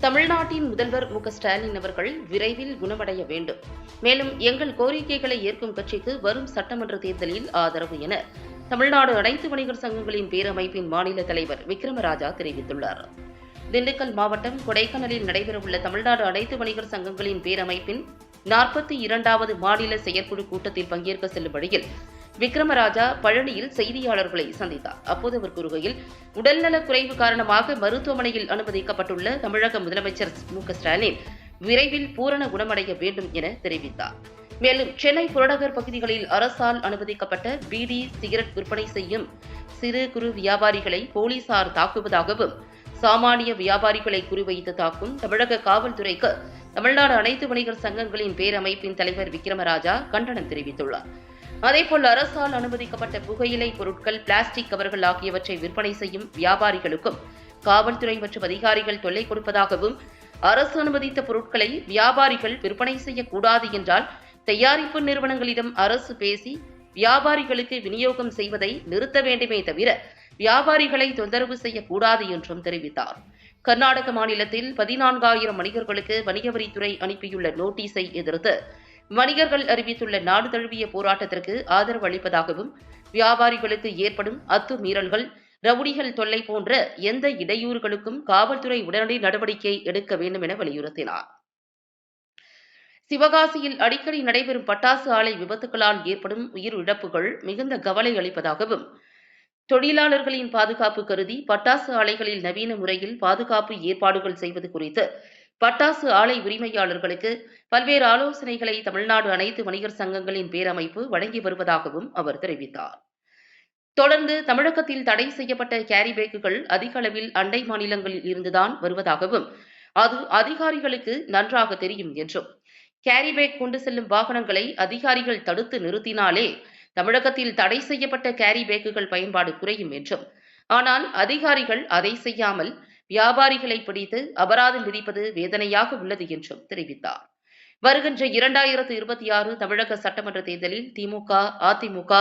தமிழ்நாட்டின் முதல்வர் மு ஸ்டாலின் அவர்கள் விரைவில் குணமடைய வேண்டும். மேலும் எங்கள் கோரிக்கைகளை ஏற்கும் கட்சிக்கு வரும் சட்டமன்ற தேர்தலில் ஆதரவு என தமிழ்நாடு அனைத்து வணிகர் சங்கங்களின் பேரமைப்பின் மாநில தலைவர் விக்ரமராஜா தெரிவித்துள்ளார். திண்டுக்கல் மாவட்டம் கொடைக்கானலில் நடைபெறவுள்ள தமிழ்நாடு அனைத்து வணிகர் சங்கங்களின் பேரமைப்பின் நாற்பத்தி இரண்டாவது மாநில செயற்குழு கூட்டத்தில் பங்கேற்க செல்லும் வழியில் விக்ரமராஜா பழனியில் செய்தியாளர்களை சந்தித்தார். அப்போது அவர் கூறுகையில் உடல்நலக் குறைவு காரணமாக மருத்துவமனையில் அனுமதிக்கப்பட்டுள்ள தமிழக முதலமைச்சர் மு. ஸ்டாலின் விரைவில் பூரண குணமடைய வேண்டும் என தெரிவித்தார். மேலும் சென்னை புறநகர் பகுதிகளில் அரசால் அனுமதிக்கப்பட்ட பீடி சிகரெட் விற்பனை செய்யும் சிறு குறு வியாபாரிகளை போலீசார் தாக்குவதாகவும் சாமானிய வியாபாரிகளை குறிவைத்து தாக்கும் தமிழக காவல்துறைக்கு தமிழ்நாடு அனைத்து வணிகர் சங்கங்களின் பேரமைப்பின் தலைவர் விக்ரமராஜா கண்டனம் தெரிவித்துள்ளார். அதேபோல் அரசால் அனுமதிக்கப்பட்ட புகையிலை பொருட்கள் பிளாஸ்டிக் கவர்கள் ஆகியவற்றை விற்பனை செய்யும் வியாபாரிகளுக்கும் காவல்துறை மற்றும் அதிகாரிகள் தொல்லை கொடுப்பதாகவும் அரசு அனுமதித்த பொருட்களை வியாபாரிகள் விற்பனை செய்யக்கூடாது என்றால் தயாரிப்பு நிறுவனங்களிடம் அரசு பேசி வியாபாரிகளுக்கு விநியோகம் செய்வதை நிறுத்த வேண்டுமே தவிர வியாபாரிகளை தொந்தரவு செய்யக்கூடாது என்றும் தெரிவித்தார். கர்நாடக மாநிலத்தில் பதினான்காயிரம் வணிகர்களுக்கு வணிக வரித்துறை அனுப்பியுள்ள நோட்டீஸை எதிர்த்து வணிகர்கள் அறிவித்துள்ள நாடு தழுவிய போராட்டத்திற்கு ஆதரவு அளிப்பதாகவும் வியாபாரிகளுக்கு ஏற்படும் அத்துமீறல்கள் ரவுடிகள் தொல்லை போன்ற எந்த இடையூறுகளுக்கும் காவல்துறை உடனடி நடவடிக்கை எடுக்க வேண்டும் என வலியுறுத்தினார். சிவகாசியில் அடிக்கடி நடைபெறும் பட்டாசு ஆலை விபத்துகளால் ஏற்படும் உயிரிழப்புகள் மிகுந்த கவலை அளிப்பதாகவும் தொழிலாளர்களின் பாதுகாப்பு கருதி பட்டாசு ஆலைகளில் நவீன முறையில் பாதுகாப்பு ஏற்பாடுகள் செய்வது குறித்து பட்டாசு ஆலை உரிமையாளர்களுக்கு பல்வேறு ஆலோசனைகளை தமிழ்நாடு அனைத்து வணிகர் சங்கங்களின் பேரமைப்பு வழங்கி வருவதாகவும் அவர் தெரிவித்தார். தொடர்ந்து தமிழகத்தில் தடை செய்யப்பட்ட கேரிபேக்குகள் அதிக அளவில் அண்டை மாநிலங்களில் இருந்துதான் வருவதாகவும் அது அதிகாரிகளுக்கு நன்றாக தெரியும் என்றும். கேரிபேக் கொண்டு செல்லும் வாகனங்களை அதிகாரிகள் தடுத்து நிறுத்தினாலே தமிழகத்தில் தடை செய்யப்பட்ட கேரி பேக்குகள் பயன்பாடு குறையும் என்றும். ஆனால் அதிகாரிகள் அதை செய்யாமல் வியாபாரிகளை பிடித்து அபராதம் விதிப்பது வேதனையாக உள்ளது என்றும் தெரிவித்தார். வருகின்ற இரண்டாயிரத்து இருபத்தி ஆறு தமிழக சட்டமன்ற தேர்தலில் திமுக அதிமுக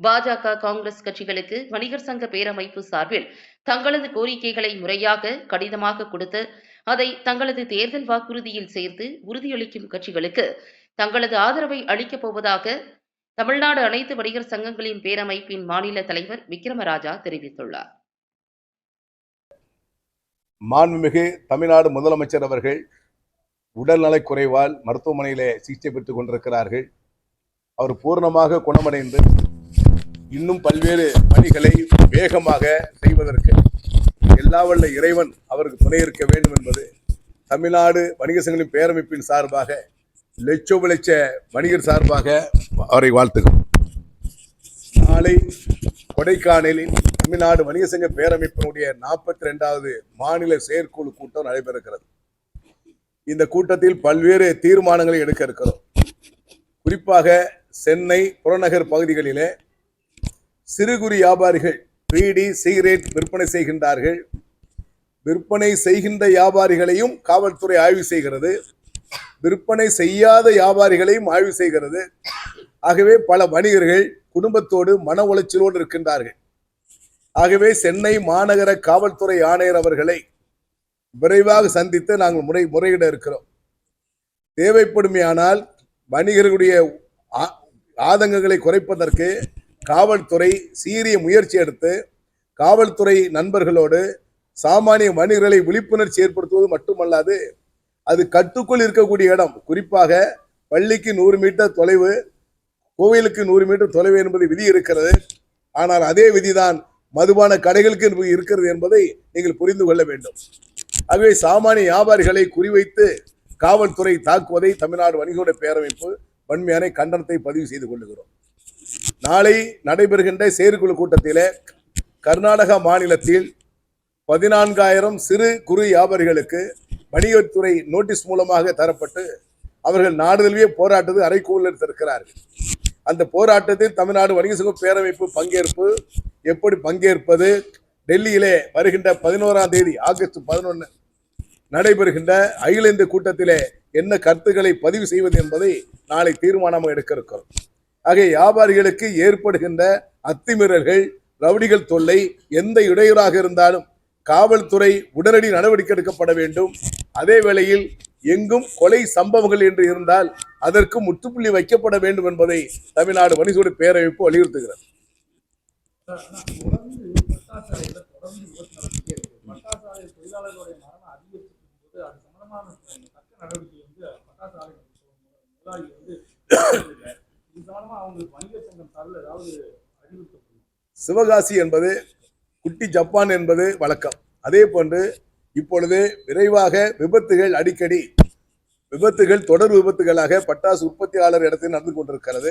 பாஜக காங்கிரஸ் கட்சிகளுக்கு வணிகர் சங்க பேரமைப்பு சார்பில் தங்களது கோரிக்கைகளை முறையாக கடிதமாக கொடுத்து அதை தங்களது தேர்தல் வாக்குறுதியில் சேர்த்து உறுதியளிக்கும் கட்சிகளுக்கு தங்களது ஆதரவை அளிக்கப் போவதாக தமிழ்நாடு அனைத்து வணிகர் சங்கங்களின் பேரமைப்பின் மாநில தலைவர் விக்ரமராஜா தெரிவித்துள்ளார். மாண்புமிகு தமிழ்நாடு முதலமைச்சர் அவர்கள் உடல்நலக் குறைவால் மருத்துவமனையிலே சிகிச்சை பெற்றுக் கொண்டிருக்கிறார்கள். அவர் பூர்ணமாக குணமடைந்து இன்னும் பல்வேறு பணிகளை வேகமாக செய்வதற்கு எல்லா வல்ல இறைவன் அவருக்கு துணை இருக்க வேண்டும் என்பது தமிழ்நாடு வணிக சங்கங்களின் பேரமைப்பின் சார்பாக லட்சோப லட்ச வணிகர் சார்பாக அவரை வாழ்த்துகிறோம். நாளை கொடைக்கானலில் தமிழ்நாடு வணிக சங்க பேரமைப்பினுடைய நாற்பத்தி ரெண்டாவது மாநில செயற்குழு கூட்டம் நடைபெறுகிறது. இந்த கூட்டத்தில் பல்வேறு தீர்மானங்களை எடுக்க இருக்கிறோம். குறிப்பாக சென்னை புறநகர் பகுதிகளிலே சிறு குறு வியாபாரிகள் பீடி சிகரெட் விற்பனை செய்கின்றார்கள். விற்பனை செய்கின்ற வியாபாரிகளையும் காவல்துறை ஆய்வு செய்கிறது. விற்பனை செய்யாத வியாபாரிகளையும் ஆய்வு செய்கிறது. ஆகவே பல வணிகர்கள் குடும்பத்தோடு மன உளைச்சலோடு இருக்கின்றார்கள். ஆகவே சென்னை மாநகர காவல்துறை ஆணையர் அவர்களை விரைவாக சந்தித்து நாங்கள் முறை முறையிட இருக்கிறோம். தேவைப்படுமையானால் வணிகர்களுடைய ஆ- ஆதங்கங்களை குறைப்பதற்கு காவல்துறை சீரிய முயற்சி எடுத்து காவல்துறை நண்பர்களோடு சாமானிய வணிகர்களை விழிப்புணர்ச்சி ஏற்படுத்துவது மட்டுமல்லாது அது கட்டுக்குள் இருக்கக்கூடிய இடம். குறிப்பாக பள்ளிக்கு நூறு மீட்டர் தொலைவு கோவிலுக்கு நூறு மீட்டர் தொலைவு என்பது விதி இருக்கிறது. ஆனால் அதே விதிதான் மதுபான கடைகளுக்கு இருக்கிறது என்பதை நீங்கள் புரிந்து கொள்ள வேண்டும். ஆகவே சாமானிய வியாபாரிகளை குறிவைத்து காவல்துறை தாக்குவதை தமிழ்நாடு வணிகோட பேரமைப்பு வன்மையான கண்டனத்தை பதிவு செய்து கொள்ளுகிறோம். நாளை நடைபெறுகின்ற செயற்குழு கூட்டத்தில் கர்நாடகா மாநிலத்தில் பதினான்காயிரம் சிறு குறு வியாபாரிகளுக்கு வணிகத்துறை நோட்டீஸ் மூலமாக தரப்பட்டு அவர்கள் நாடு தழுவிய போராட்டத்தில் அறைகூவல் எடுத்திருக்கிறார்கள். அந்த போராட்டத்தில் தமிழ்நாடு வணிக சங்க பேரமைப்பு பங்கேற்பு எப்படி பங்கேற்பது? டெல்லியிலே வருகின்ற பதினோராம் தேதி ஆகஸ்ட் பதினொன்று நடைபெறுகின்ற அகில இந்திய கூட்டத்திலே என்ன கருத்துக்களை பதிவு செய்வது என்பதை நாளை தீர்மானமாக எடுக்க இருக்கிறோம். ஆகிய வியாபாரிகளுக்கு ஏற்படுகின்ற அத்துமீறல்கள் ரவுடிகள் தொல்லை எந்த இடையூறாக இருந்தாலும் காவல்துறை உடனடி நடவடிக்கை எடுக்கப்பட வேண்டும். அதே வேளையில் எங்கும் கொலை சம்பவங்கள் என்று இருந்தால் அதற்கு முற்றுப்புள்ளி வைக்கப்பட வேண்டும் என்பதை தமிழ்நாடு வணிகோடு பேரமைப்பு வலியுறுத்துகிறது. சிவகாசி என்பது குட்டி ஜப்பான் என்பது வழக்கம். அதே போன்று இப்பொழுது விரைவாக விபத்துகள் அடிக்கடி. விபத்துகள் தொடர் விபத்துகளாக பட்டாசு உற்பத்தியாளர் இடத்தில் நடந்து கொண்டிருக்கிறது.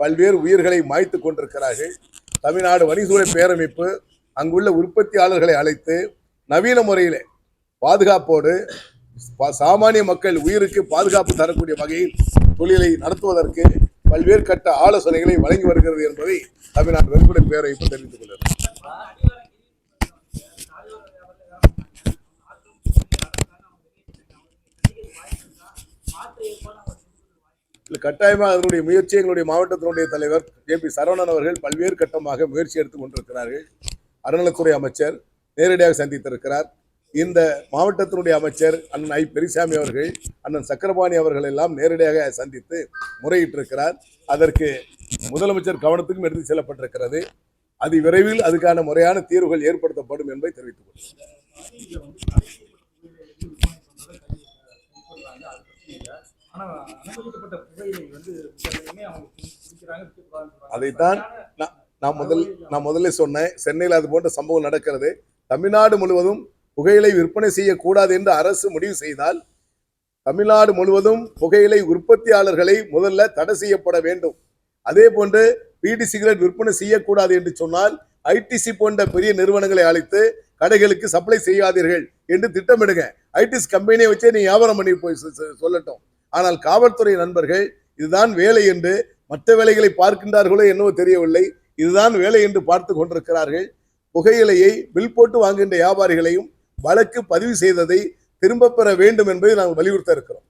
பல்வேறு உயிர்களை மாய்த்து கொண்டிருக்கிறார்கள். தமிழ்நாடு வணிகத்துறை பேரமைப்பு அங்குள்ள உற்பத்தியாளர்களை அழைத்து நவீன முறையில் பாதுகாப்போடு சாமானிய மக்கள் உயிருக்கு பாதுகாப்பு தரக்கூடிய வகையில் தொழிலை நடத்துவதற்கு பல்வேறு கட்ட ஆலோசனைகளை வழங்கி வருகிறது என்பதை தமிழ்நாடு வெறுப்புடன் பேரமைப்பு தெரிவித்துக் கொள்கிறது இல்ல, கட்டாயமாக அதனுடைய முயற்சி எங்களுடைய மாவட்டத்தினுடைய தலைவர் ஜே பி சரவணன் அவர்கள் பல்வேறு கட்டமாக முயற்சி எடுத்துக் கொண்டிருக்கிறார்கள். அறநிலைத்துறை அமைச்சர் நேரடியாக சந்தித்திருக்கிறார். இந்த மாவட்டத்தினுடைய அமைச்சர் அண்ணன் ஐ பெரிசாமி அவர்கள் அண்ணன் சக்கரபாணி அவர்கள் எல்லாம் நேரடியாக சந்தித்து முறையிட்டிருக்கிறார். அதற்கு முதலமைச்சர் கவனத்துக்கும் எடுத்து செல்லப்பட்டிருக்கிறது. அது விரைவில் அதுக்கான முறையான தீர்வுகள் ஏற்படுத்தப்படும் என்பதை தெரிவித்துக் கொள்கிறேன். அனுமதிக்கப்பட்ட வந்து. அதைத்தான் நான் முதல் நான் முதல்ல சொன்னேன். சென்னையில் அது போன்ற சம்பவம் நடக்கிறது. தமிழ்நாடு முழுவதும் புகையிலை விற்பனை செய்யக்கூடாது என்று அரசு முடிவு செய்தால் தமிழ்நாடு முழுவதும் புகையிலை உற்பத்தியாளர்களை முதல்ல தடை செய்யப்பட வேண்டும். அதே போன்று பீடி சிகரெட் விற்பனை செய்யக்கூடாது என்று சொன்னால் ஐடிசி போன்ற பெரிய நிறுவனங்களை அழைத்து கடைகளுக்கு சப்ளை செய்யாதீர்கள் என்று திட்டமிடுங்க. ஐடிசி கம்பெனியை வச்சே நீ வியாபாரம் பண்ணி போய் சொல்லட்டும். ஆனால் காவல்துறை நண்பர்கள் இதுதான் வேலை என்று மற்ற வேலைகளை பார்க்கின்றார்களோ என்னவோ தெரியவில்லை. இதுதான் வேலை என்று பார்த்து கொண்டிருக்கிறார்கள். புகையிலையை பில் போட்டு வாங்குகின்ற வியாபாரிகளையும் வழக்கு பதிவு செய்ததை திரும்ப பெற வேண்டும் என்பதை நாங்கள் வலியுறுத்த இருக்கிறோம்.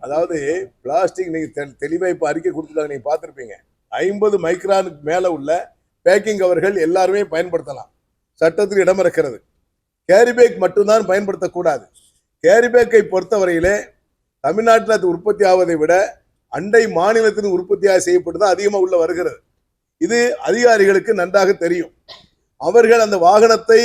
அதாவது பிளாஸ்டிக் நீங்க தெ- தெளிவா இப்ப அறிக்கை கொடுத்துருக்காங்க நீங்க பாத்திருப்பீங்க ஐம்பது மைக்ரானுக்கு மேல உள்ள பேக்கிங் கவர்கள் எல்லாருமே பயன்படுத்தலாம். சட்டத்தில் இடம் இருக்கிறது கேரி பேக் மட்டும்தான் பயன்படுத்தக்கூடாது. கேரி பேக்கை பொறுத்தவரையிலே தமிழ்நாட்டில் அது உற்பத்தி ஆவதை விட அண்டை மாநிலத்தின் உற்பத்தியாக செய்யப்பட்டு தான் அதிகமாக உள்ள வருகிறது. இது அதிகாரிகளுக்கு நன்றாக தெரியும். அவர்கள் அந்த வாகனத்தை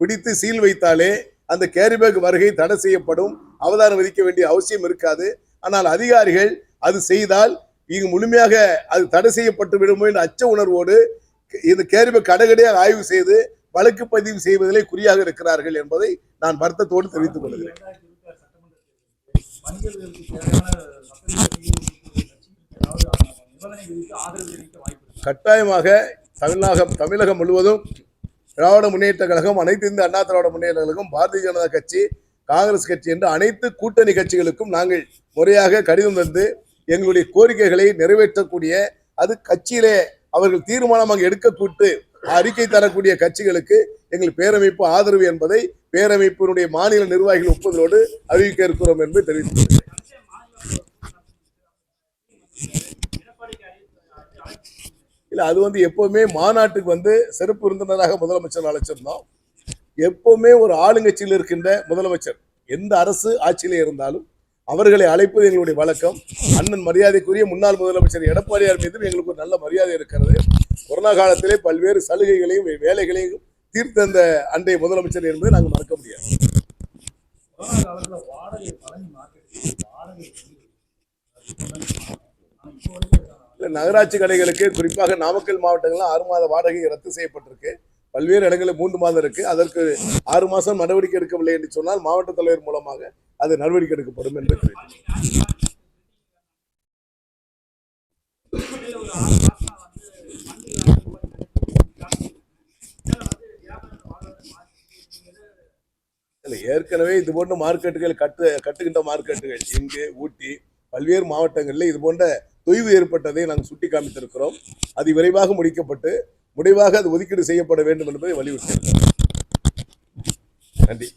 பிடித்து சீல் வைத்தாலே அந்த கேரிபேக் வருகை தடை செய்யப்படும். அவதானம் விதிக்க வேண்டிய அவசியம் இருக்காது. ஆனால் அதிகாரிகள் அது செய்தால் இங்கு முழுமையாக அது தடை செய்யப்பட்டு விடுமோ என்ற அச்ச உணர்வோடு இந்த கேள்வி பேக் கடைகடையாக ஆய்வு செய்து வழக்கு பதிவு செய்வதிலே குறியாக இருக்கிறார்கள் என்பதை நான் வருத்தத்தோடு தெரிவித்துக் கொள்கிறேன். கட்டாயமாக தமிழகம் தமிழகம் முழுவதும் திராவிட முன்னேற்ற கழகம் அனைத்து இந்திய அண்ணா திராவிட முன்னேற்ற கழகம் பாரதிய ஜனதா கட்சி காங்கிரஸ் கட்சி என்று அனைத்து கூட்டணி கட்சிகளுக்கும் நாங்கள் முறையாக கடிதம் தந்து எங்களுடைய கோரிக்கைகளை நிறைவேற்றக்கூடிய அது கட்சியிலே அவர்கள் தீர்மானமாக எடுக்கக்கூட்டு அறிக்கை தரக்கூடிய கட்சிகளுக்கு எங்கள் பேரமைப்பு ஆதரவு என்பதை பேரமைப்பினுடைய மாநில நிர்வாகிகள் ஒப்புதலோடு அறிவிக்க இருக்கிறோம் என்று தெரிவித்துள்ளது இல்லை அது வந்து எப்பவுமே மாநாட்டுக்கு வந்து சிறப்பு விருந்தினராக முதலமைச்சர் அழைச்சிருந்தோம். எப்பவுமே ஒரு ஆளுங்கட்சியில் இருக்கின்ற முதலமைச்சர் எந்த அரசு ஆட்சியிலே இருந்தாலும் அவர்களை அழைப்பது எங்களுடைய வழக்கம். அண்ணன் மரியாதைக்குரிய முன்னாள் முதலமைச்சர் எடப்பாடியார் மீதும் எங்களுக்கு ஒரு நல்ல மரியாதை இருக்கிறது. கொரோனா காலத்திலே பல்வேறு சலுகைகளையும் வேலைகளையும் தீர்த்த அந்த அன்றைய முதலமைச்சர் என்பதை நாங்கள் மறக்க முடியாது. வாடகை வரைக்கும் நகராட்சி கடைகளுக்கு குறிப்பாக நாமக்கல் மாவட்டங்கள்லாம் ஆறு மாத வாடகை ரத்து செய்யப்பட்டிருக்கு. பல்வேறு இடங்களில் மூன்று மாதம் இருக்கு. அதற்கு ஆறு மாதம் நடவடிக்கை எடுக்கவில்லை என்று சொன்னால் மாவட்ட தலைவர் மூலமாக அது நடவடிக்கை எடுக்கப்படும் என்று இல்லை ஏற்கனவே இது போன்ற மார்க்கெட்டுகள் கட்டு கட்டுகின்ற மார்க்கெட்டுகள் இங்கு ஊட்டி பல்வேறு மாவட்டங்களில் இது போன்ற தொய்வு ஏற்பட்டதை நாங்கள் சுட்டி காமித்திருக்கிறோம் அது விரைவாக முடிக்கப்பட்டு முடிவாக அது ஒதுக்கீடு செய்யப்பட வேண்டும் என்பதை வலியுறுத்தியிருக்கிறோம். நன்றி.